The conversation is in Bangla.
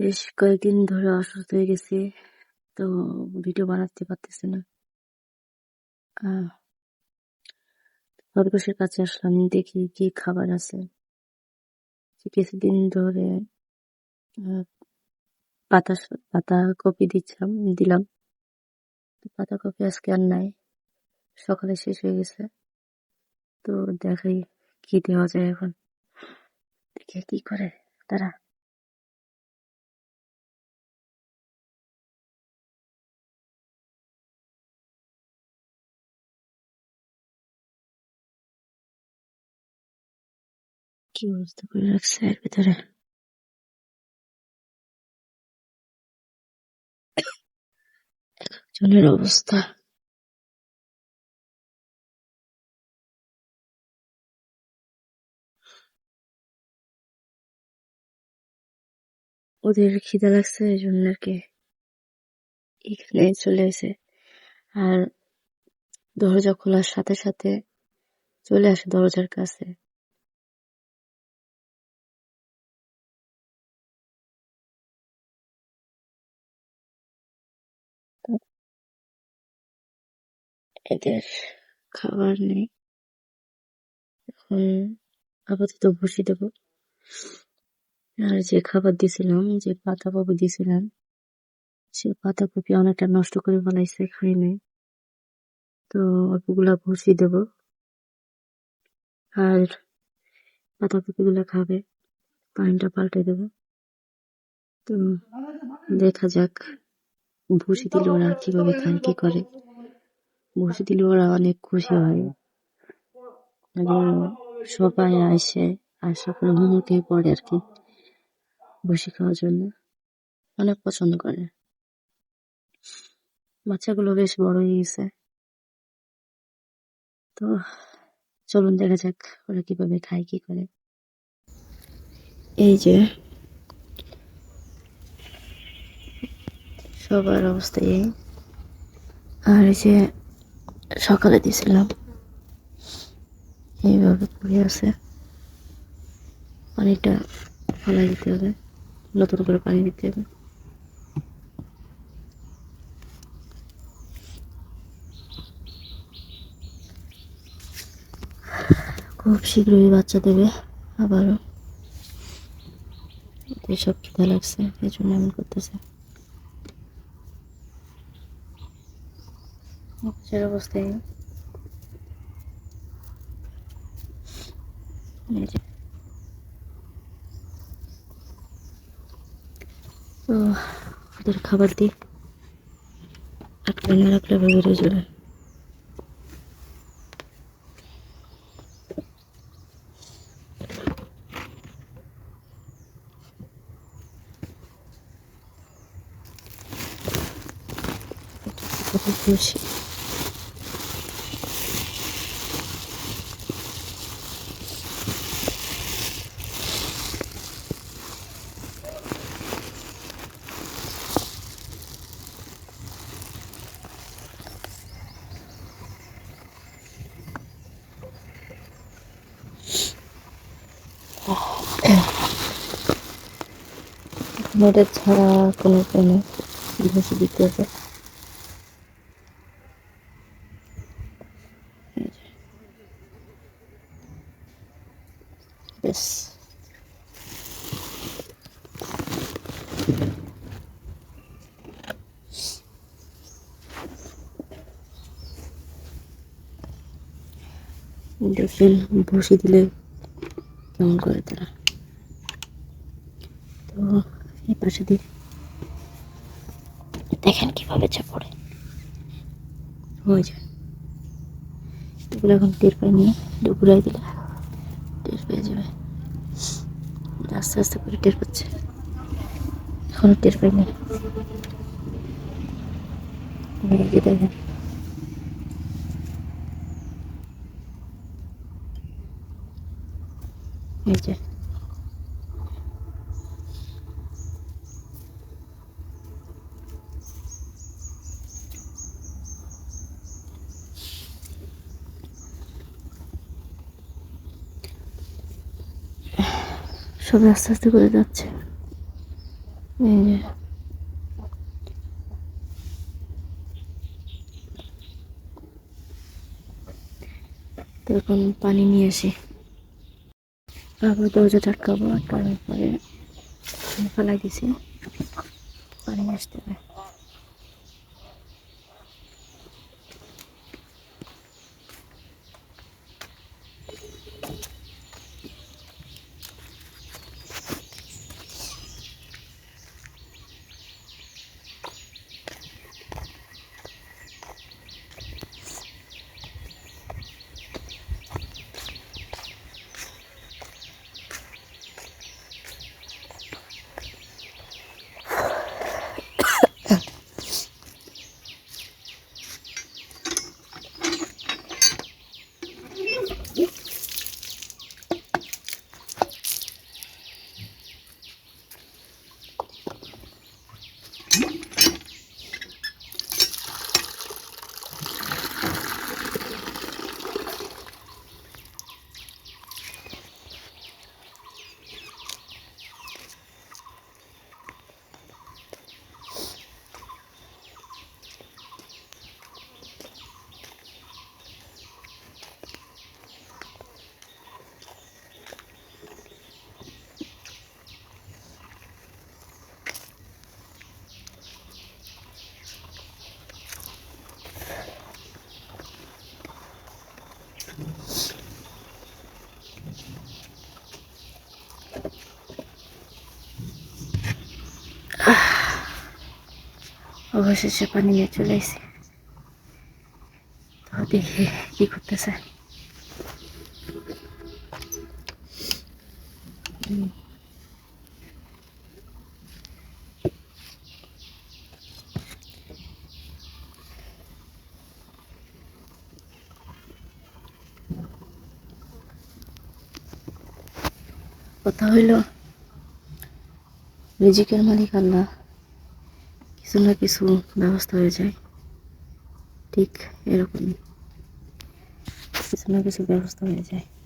বেশ কয়েকদিন ধরে অসুস্থ হয়ে গেছি, তো ভিডিও বানাতে পারতেছি না। খরগোশের কাছে আসলাম, দেখি কি খাবার আছে। কিছুদিন ধরে পাতা পাতা কপি দিচ্ছিলাম, দিলাম। পাতা কপি আজকে আর নাই, সকালে শেষ হয়ে গেছে। তো দেখাই কি দেওয়া যায় এখন। দেখি কি করে তারা কি অবস্থা করে রাখছে এর ভিতরে জনের অবস্থা ওদের খিদা লাগছে, এই জন্য আর কি এখানে চলে এসে আর দরজা খোলার সাথে সাথে চলে আসে দরজার কাছে। এদের খাবার নেই। এখন আপাতত ভুসি দেবো। আর যে খাবার দিছিলাম যে পাতা কপি দিছিলাম সে পাতা কপি অনেকটা নষ্ট করে ফেলাইছে খাই নাই। তো অল্পগুলা ভুসি দেব। আর পাতা কপি গুলা খাবে পানিটা পাল্টে দেবো। তো দেখা যাক ভুসি দিলে ওরা কীভাবে খায় কি করে। ভুসি দিলে ওরা অনেক খুশি হয়। এবং সবাই আসে আশা করে হুমুকে পড়ে আর কি ভুসি খাওয়ার জন্য। অনেক পছন্দ করে। বাচ্চাগুলো বেশ বড় হয়ে গেছে তো চলুন দেখা যাক ওরা কীভাবে খায়, কি করে। এই যে সবার অবস্থা এই। আর যে সকালে দিছিলাম। এইভাবে পড়ে আছে। পানিটা ফেলাই দিতে হবে। নতুন করে পানি দিতে হবে। খুব শীঘ্রই বাচ্চা দেবে আবারও। এসব খিদা লাগছে এই জন্য এমন করতেছে। বাচ্চার অবস্থায়। তো ওদের খাবার দিই রাখলে না রাখলে বেরিয়ে যাবে খুশি মোটর ছাড়া কোনো নেই। ঘষে দিতে হবে। এই যে। বসে দিলে কেমন করে তারা। তো এই দিয়ে। দেখেন কীভাবে চা পড়ে। হয়ে যায় এগুলো এখন টের পাইনি দুপুরাই দিলে টের পেয়ে যাবে। আস্তে আস্তে করে টের পাচ্ছে। এখনও টের পাইনি এই যে দেখেন। এই যে। সবাই আস্তে আস্তে করে যাচ্ছে। এই যে। পানি নিয়ে আসি। আবার দরজা আটকাবো আটকানোর পরে ফেলাই দিছি। পানি আসতে হবে অবশেষে পানি নিয়ে চলে এসেছি তো দেখি কি করতেছে। কথা হইল রিজিকের মালিক আল্লাহ কিছু না কিছু ব্যবস্থা হয়ে যায়। ঠিক এরকমই। কিছু না কিছু ব্যবস্থা হয়ে যায়।